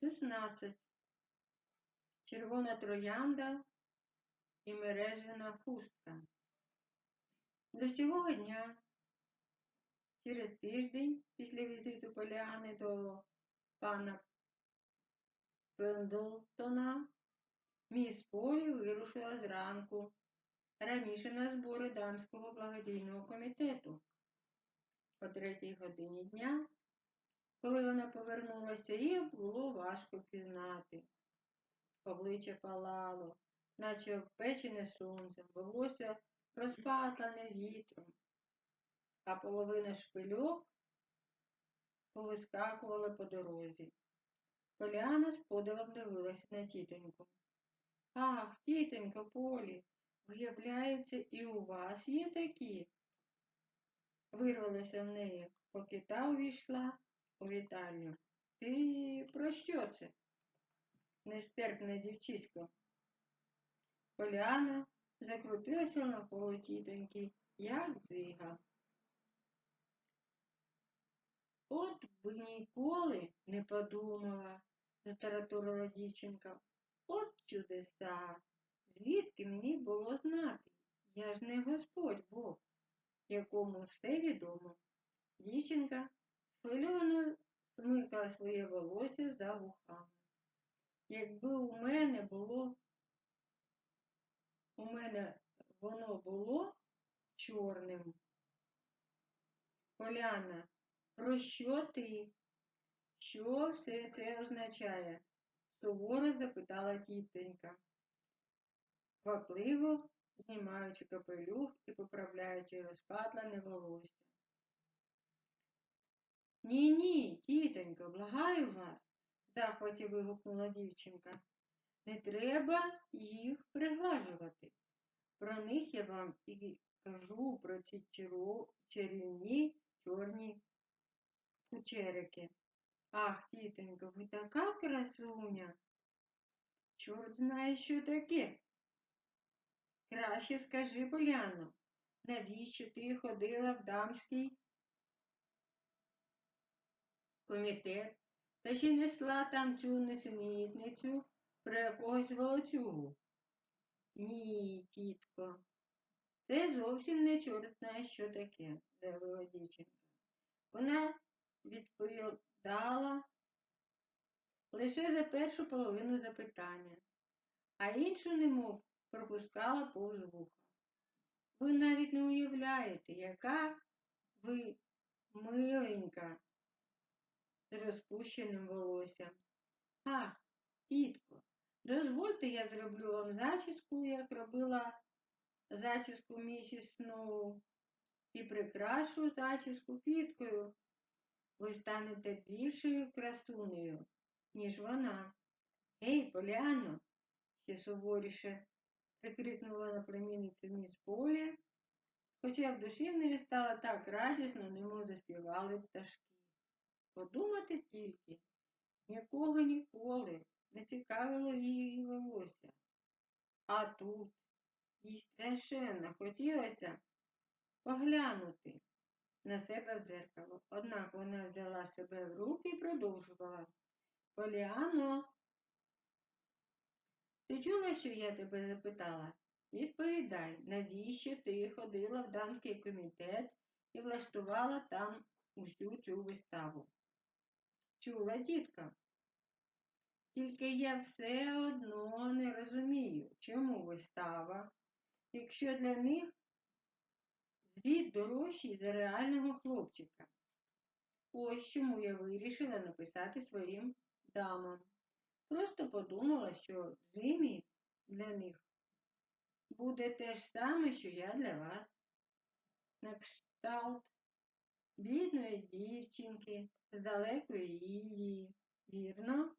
16. Червона троянда і мережена хустка. Дощового дня, через тиждень після візиту Поліани до пана Пендлтона, міс Полі вирушила зранку, раніше на збори дамського благодійного комітету. О третій годині дня, коли вона повернулася, її було важко пізнати. Обличчя палало, наче обпечене сонцем, волосся розпатане вітром, а половина шпильок повискакувала по дорозі. Поляна з подивом дивилася на тітоньку. Ах, тітонько Полі, виявляється, і у вас є такі? Вирвалося в неї, поки та увійшла у вітальню. Ти про що це? Нестерпне дівчисько. Поляна закрутилася навколо тітоньки, як дзига. От би ніколи не подумала, затараторила дівчинка. От чудеса. Звідки мені було знати? Я ж не Господь Бог, якому все відомо. Дівчинка схвильовано смикала своє волосся за вухами. Якби у мене було, у мене воно було чорним. Поляна, про що ти? Що все це означає? суворо запитала тітенька, квапливо знімаючи капелюх і поправляючи розпатлене волосся. Ні, ні, тітонько, благаю вас, захваті вигукнула дівчинка. Не треба їх приглажувати. Про них я вам і кажу про ці чарівні чорні кучерики. Ах, тітонько, ви така красуня. Чорт знає, що таке. Краще скажи, Поляно, навіщо ти ходила в дамський комітет та ще несла там цю несенітницю про якогось волоцюгу? Ні, тітко, це зовсім не чорт знає, що таке, заявила дівчинка. Вона відповідала лише за першу половину запитання, а іншу немов пропускала повз вуха. Ви навіть не уявляєте, яка ви миленька з розпущеним волоссям. Ах, тітко, дозвольте, я зроблю вам зачіску, як робила зачіску місіс Сноу, і прикрашу зачіску квіткою. Ви станете більшою красунею, ніж вона. Гей, Поляно, ще суворіше прикрикнула на племінницю міс Полі, хоча в душі в неї стало так радісно, немов заспівали пташки. Подумати тільки, нікого ніколи не цікавило її волосся. А тут їй страшенно хотілося поглянути на себе в дзеркало. Однак вона взяла себе в руки і продовжувала. Поліано, ти чула, що я тебе запитала? Відповідай, навіщо ти ходила в дамський комітет і влаштувала там усю цю виставу? Чула, дітка? Тільки я все одно не розумію, чому вистава, якщо для них звіт дорожчий за реального хлопчика. Ось чому я вирішила написати своїм дамам. Просто подумала, що Джиммі для них буде те ж саме, що я для вас. На кшталт бідної дівчинки з далекої Індії, вірно?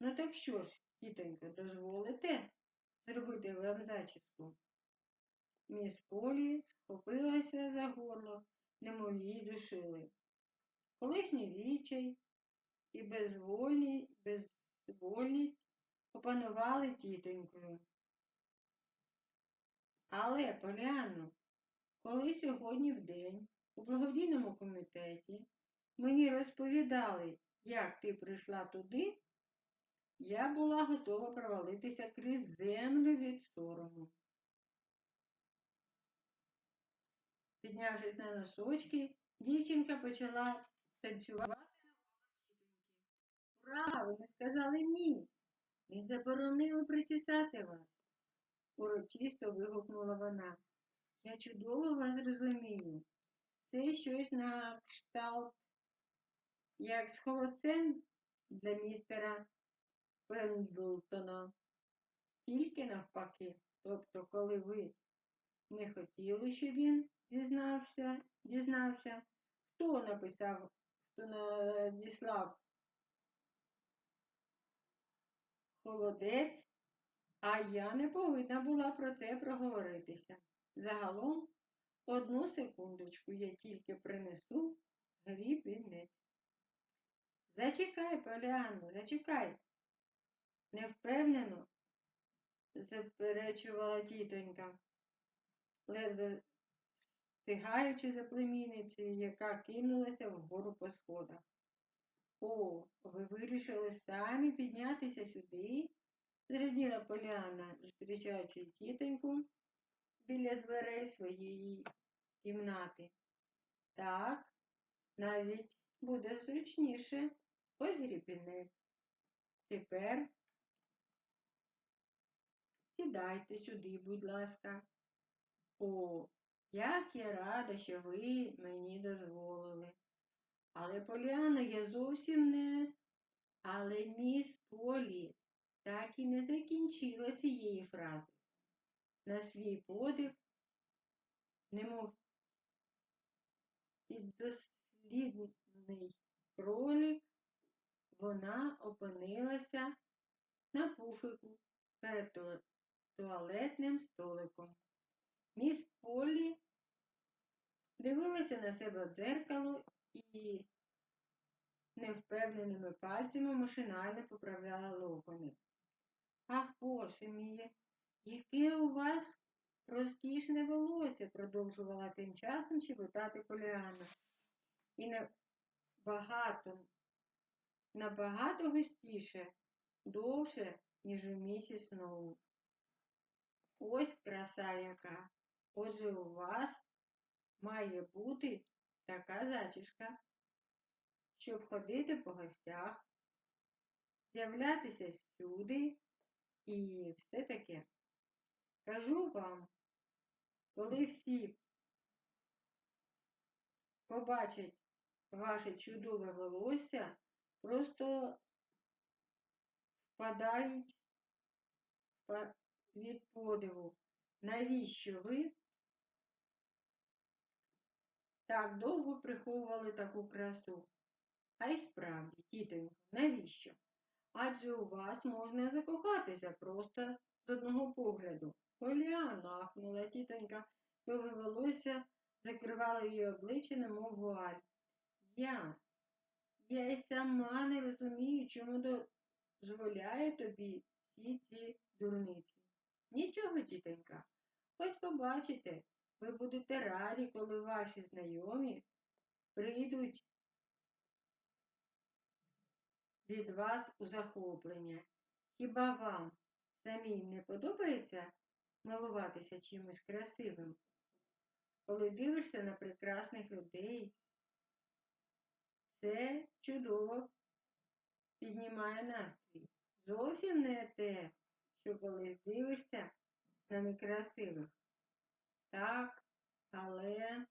Ну так що ж, тітонько, дозволите зробити вам зачіску? Міс Полі схопилася за горло, немов її душили. Колишній вічай і безвольність, безвольність опанували тітонькою. Але, Поляно, коли сьогодні в день у благодійному комітеті мені розповідали, як ти прийшла туди, я була готова провалитися крізь землю від сорому. Піднявшись на носочки, дівчинка почала танцювати на Ура, вони сказали ні. Не заборонили причесати вас. Урочисто вигукнула вона. Я чудово вас розумію. Це щось на кшталт, як з холодцем для містера Пендлтона. Тільки навпаки. Тобто, коли ви не хотіли, щоб він дізнався, дізнався, хто написав, хто надіслав холодець, а я не повинна була про це проговоритися. Загалом, одну секундочку я тільки принесу грібінець. Зачекай, Поліанно, зачекай. Невпевнено, заперечувала тітонька, ледве встигаючи за племінницею, яка кинулася вгору по сходах. О, ви вирішили самі піднятися сюди? зраділа Поляна, зустрічаючи тітоньку біля дверей своєї кімнати. Так, навіть буде зручніше. Ось грібінець. Тепер сідайте сюди, будь ласка. О, як я рада, що ви мені дозволили. Але, Поліано, я зовсім не. Але міс Полі так і не закінчила цієї фрази. На свій подив, немов піддослідний кролік, вона опинилася на пуфику перед туалетним столиком. Міс Полі дивилася на себе в дзеркало і невпевненими пальцями машинально поправляла локони. Ах, Боже мій, яке у вас розкішне волосся, продовжувала тим часом щебетати Поліана. І набагато, набагато густіше, довше, ніж у місіс Сноу. Ось краса яка. Отже, у вас має бути така зачіска, щоб ходити по гостях, з'являтися всюди і все таке. Кажу вам, коли всі побачать ваше чудове волосся, просто впадають від подиву, навіщо ви так довго приховували таку красу. А й справді, тітонько, навіщо? Адже у вас можна закохатися просто з одного погляду. Поліана, ахнула тітонька, довге волосся закривало її обличчя, немов вуаль. Я, я й сама не розумію, чому дозволяє тобі всі ці дурниці. Нічого, тітонька, ось побачите, ви будете раді, коли ваші знайомі прийдуть від вас у захоплення. Хіба вам самій не подобається милуватися чимось красивим? Коли дивишся на прекрасних людей, це чудово піднімає настрій. Зовсім не те, що колись дивишся на некрасивих. Так, але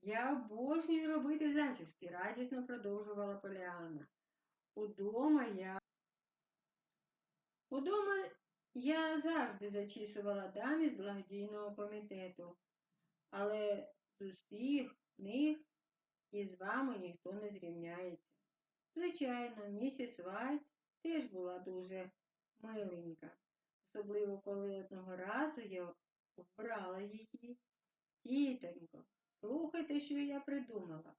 я обожнюю робити зачіски, радісно продовжувала Поліана. Удома я Удома я завжди зачісувала дамі з благодійного комітету, але з усіх них із вами ніхто не зрівняється. Звичайно, місіс Вайт теж була дуже миленька, особливо коли одного разу я вбрала її. Тітонько, слухайте, що я придумала.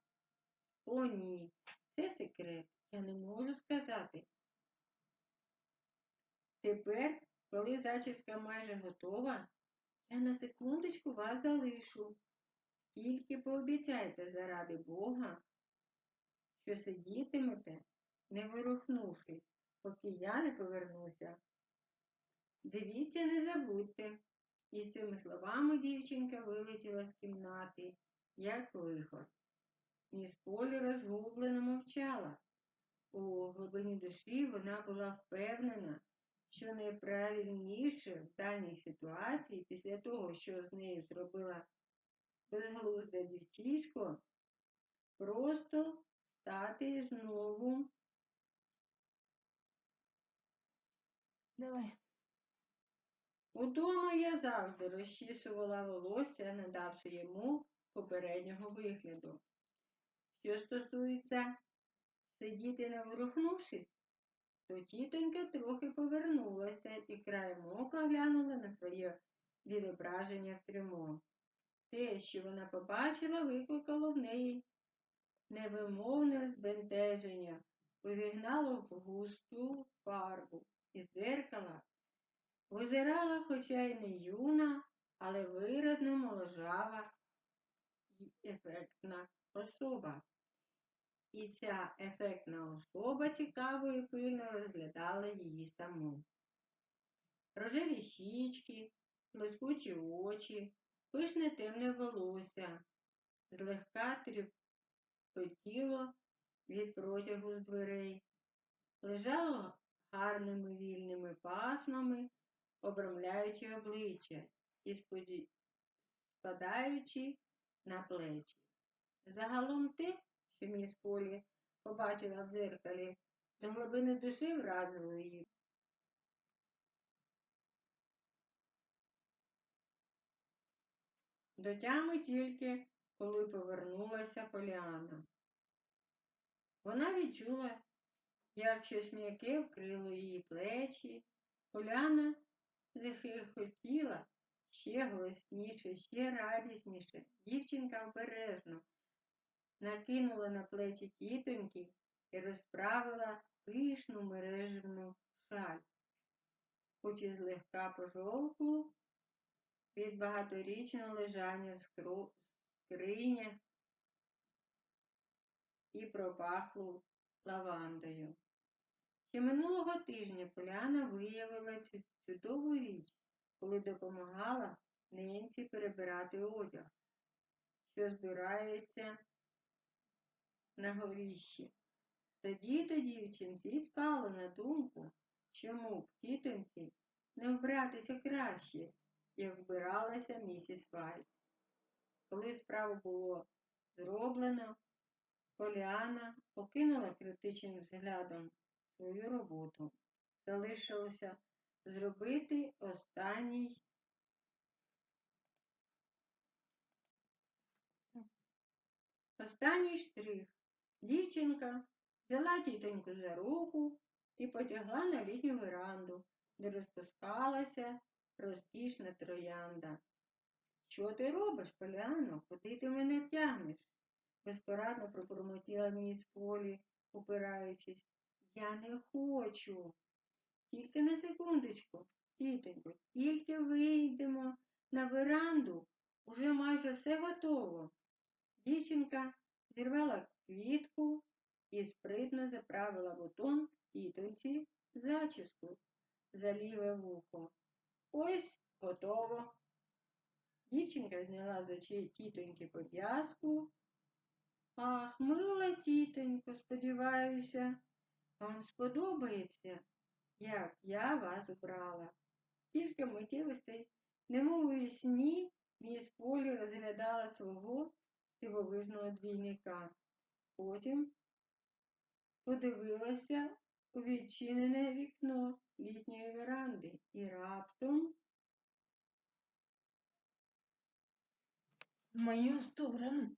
О, ні, це секрет, я не можу сказати. Тепер, коли зачіска майже готова, я на секундочку вас залишу. Тільки пообіцяйте заради Бога, що сидітимете, не ворухнувшись, поки я не повернуся. Дивіться, не забудьте. І з цими словами дівчинка вилетіла з кімнати, як вихор. Міс Полі розгублено мовчала. У глибині душі вона була впевнена, що найправильніше в даній ситуації, після того, що з нею зробила безглузда дівчисько, просто стати знову. Давай. Удома я завжди розчісувала волосся, надавши йому попереднього вигляду. Що стосується сидіти не ворухнувшись, то тітонька трохи повернулася і краєм ока глянула на своє відображення в трюмо. Те, що вона побачила, викликало в неї невимовне збентеження, увігнало в густу фарбу із дзеркала, визирала, хоча й не юна, але виразно моложава і ефектна особа. І ця ефектна особа цікаво і пильно розглядала її саму. Рожеві щічки, блискучі очі, пишне темне волосся, злегка тріпотіло від протягу з дверей, лежало гарними вільними пасмами, обрамляючи обличчя і спадаючи на плечі. Загалом те, що міс Полі побачила в дзеркалі, до глибини душі вразило її. До тями тільки, коли повернулася Поліана. Вона відчула, як щось м'яке вкрило її плечі. Поляна захихотіла ще голосніше, ще радісніше. Дівчинка обережно накинула на плечі тітоньки і розправила пишну мережевну шаль, хоч і злегка пожовклу від багаторічного лежання в скру- скринях і пропахлу лавандою. Ще минулого тижня Поляна виявила цю чудову річ, коли допомагала Ненці перебирати одяг, що збирається на горіщі. Тоді то дівчинці спало на думку, чому б тітоньці не вбратися краще, як вбиралася місіс Вайт. Коли справу було зроблено, Поліана покинула критичним взглядом свою роботу. Залишилося зробити останній останній штрих. Дівчинка взяла тітоньку за руку і потягла на літню веранду, де розпускалася розкішна троянда. Що ти робиш, Поляно? Куди ти мене тягнеш? безпорадно пробурмотіла міс Полі, упираючись. Я не хочу. Тільки на секундочку, тітонько, тільки вийдемо на веранду, уже майже все готово. Дівчинка зірвала квітку і спритно заправила бутон тітоньці в зачіску за ліве вухо. Ось готово. Дівчинка зняла з очей тітоньки пов'язку. Ах, мила тітонько, сподіваюся, вам сподобається, як я вас обрала. Кілька миттєвостей, немов у вісні, міс Полі розглядала свого дивовижного двійника. Потім подивилася у відчинене вікно літньої веранди і раптом В мою сторону.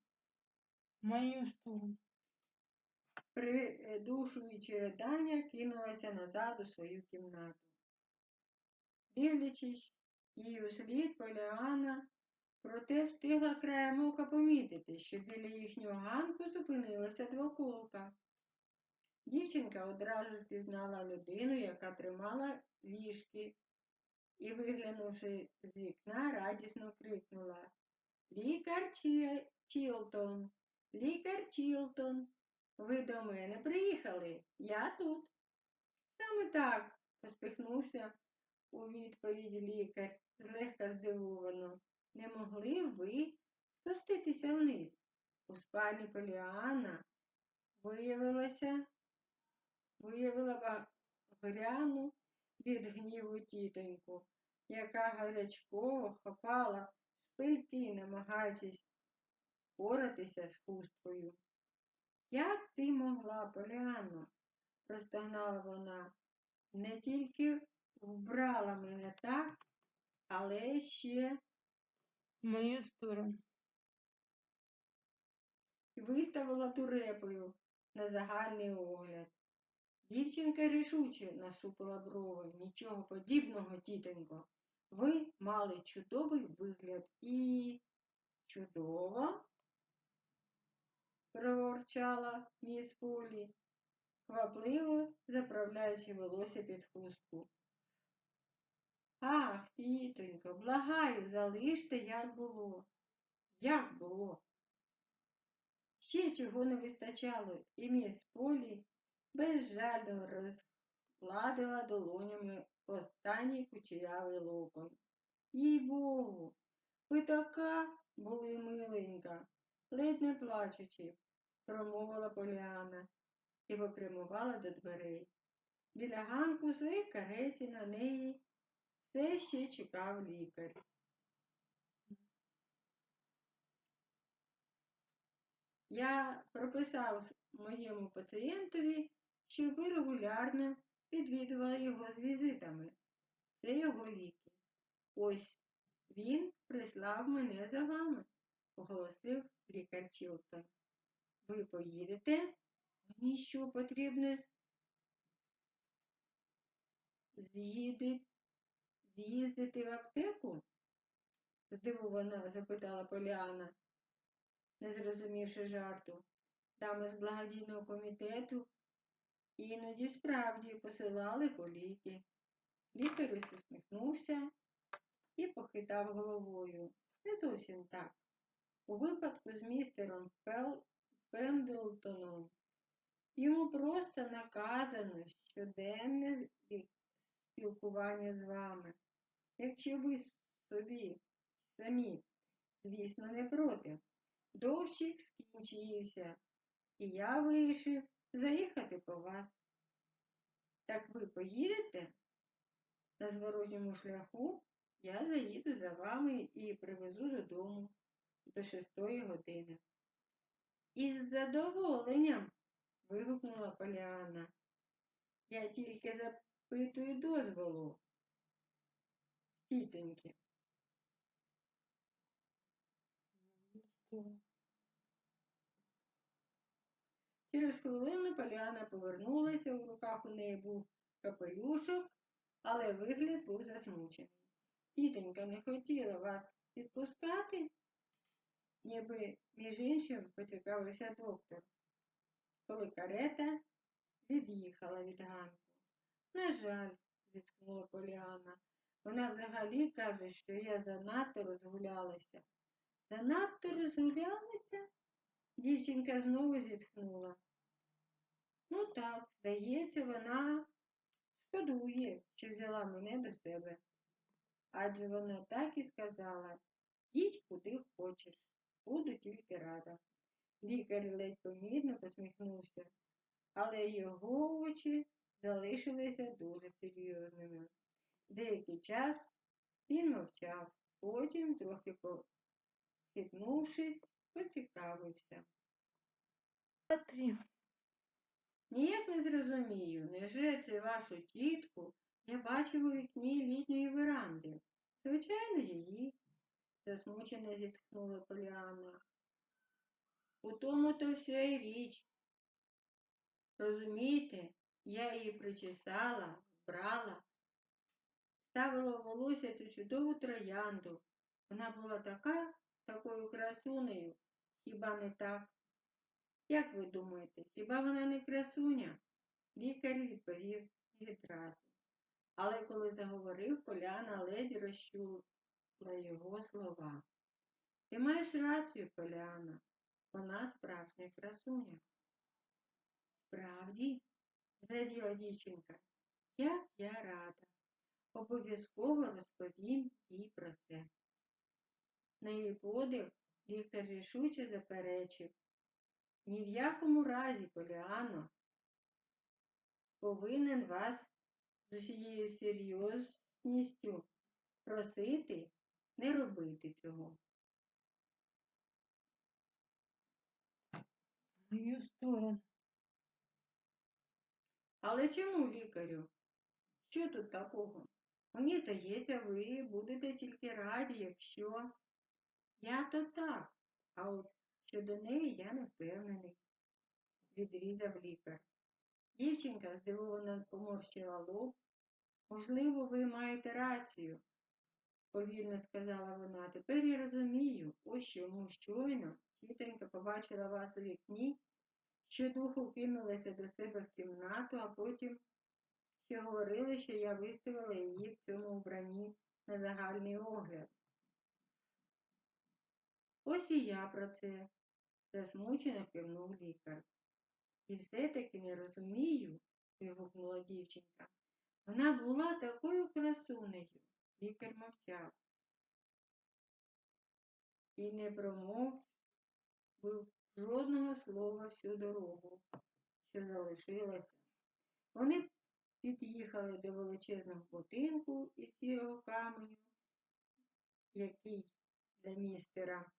В мою сторону. придушуючи ридання, кинулася назад у свою кімнату. Дивлячись їй услід, Поліана проте встигла краєм ока помітити, що біля їхнього ганку зупинилася двоколка. Дівчинка одразу впізнала людину, яка тримала вішки, і, виглянувши з вікна, радісно крикнула Лікар Чілтон, лікар Чілтон. ви до мене приїхали, я тут. Саме так, поспіхнувся у відповідь лікар, злегка здивовано. Не могли ви спуститися вниз? У спальні Поліана виявилася, виявила багряну від гніву тітоньку, яка гарячково хапала шпильки, намагаючись поратися з хусткою. Як ти могла, Поліано? простогнала вона. Не тільки вбрала мене так, але ще мою сторону. виставила турепою на загальний огляд. Дівчинка рішуче насупила брови. Нічого подібного, тітонько. Ви мали чудовий вигляд і чудово, проворчала міс Полі, квапливо заправляючи волосся під хустку. Ах, тітонько, благаю, залиште, як було. Як було? Ще чого не вистачало, і міс Полі безжально розгладила долонями останній кучерявий локон. Їй Богу, ви така були миленька, ледь не плачучи, промовила Поліана і попрямувала до дверей. Біля ганку своїй кареті на неї все ще чекав лікар. Я прописав моєму пацієнтові, щоб ви регулярно відвідували його з візитами. Це його ліки. Ось він прислав мене за вами, оголосив лікар Чілтон. Ви поїдете? Мені що потрібно? З'їдете з'їздити в аптеку? здивовано запитала Поліана, не зрозумівши жарту. Дами з благодійного комітету іноді справді посилали по ліки. Лікар усміхнувся і похитав головою. Не зовсім так. У випадку з містером Пел... Пендлтоном йому просто наказано щоденне спілкування з вами. Якщо ви собі самі, звісно, не проти. Дощик скінчився, і я вирішив заїхати по вас. Так ви поїдете? На зворотньому шляху я заїду за вами і привезу додому до шестої години. Із задоволенням. вигукнула Поліана. Я тільки запитую дозволу. Тітоньки. Через хвилину Поляна повернулася, у руках у неї був капелюшок, але вигляд був засмучений. Тітонька не хотіла вас відпускати, ніби між іншим поцікавився доктор, коли карета від'їхала від ганку. На жаль, зітхнула Поліана, вона взагалі каже, що я занадто розгулялася. Занадто розгулялася? Дівчинка знову зітхнула. Ну так, здається, вона шкодує, що взяла мене до себе. Адже вона так і сказала їдь куди хочеш, буду тільки рада. Лікар ледь помітно посміхнувся, але його очі залишилися дуже серйозними. Деякий час він мовчав, потім, трохи похитнувшись, поцікавився. Ніяк не зрозумію, неже це вашу тітку я бачив у вікні літньої веранди. Звичайно, її, засмучено зітхнула Поліана. У тому то вся й річ. Розумієте, я її причесала, вбрала, ставила в волосся цю чудову троянду. Вона була така, такою красунею, хіба не так? Як ви думаєте, хіба вона не красуня? Лікар відповів відразу. Але коли заговорив, Поляна ледь розчула його слова. Ти маєш рацію, Поляна, вона справжня красуня. Справді, зраділа дівчинка, як я рада. Обов'язково розповім їй про це. На її подив лікар рішуче заперечив. Ні в якому разі, Поліано, повинен вас з усією серйозністю просити не робити цього. Мою сторону. Але чому лікарю? Що тут такого? Мені здається, ви будете тільки раді, якщо я то так, а от щодо неї я не впевнений, відрізав лікар. Дівчинка здивовано поморщила лоб. Можливо, ви маєте рацію, повільно сказала вона. Тепер я розумію, ось чому щойно тітонька побачила вас у вікні, що духу кинулася до себе в кімнату, а потім ще говорили, що я виставила її в цьому вбранні на загальний огляд. Ось і я про це, засмучено кивнув лікар. І все-таки не розумію, вигукнула дівчинка. Вона була такою красунею. Лікар мовчав. І не промовив жодного слова всю дорогу, що залишилася. Вони під'їхали до величезного будинку із сірого каменю, який для містера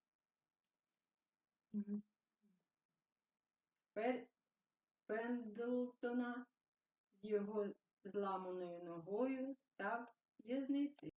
Пендлтона з його зламаною ногою став в'язницею.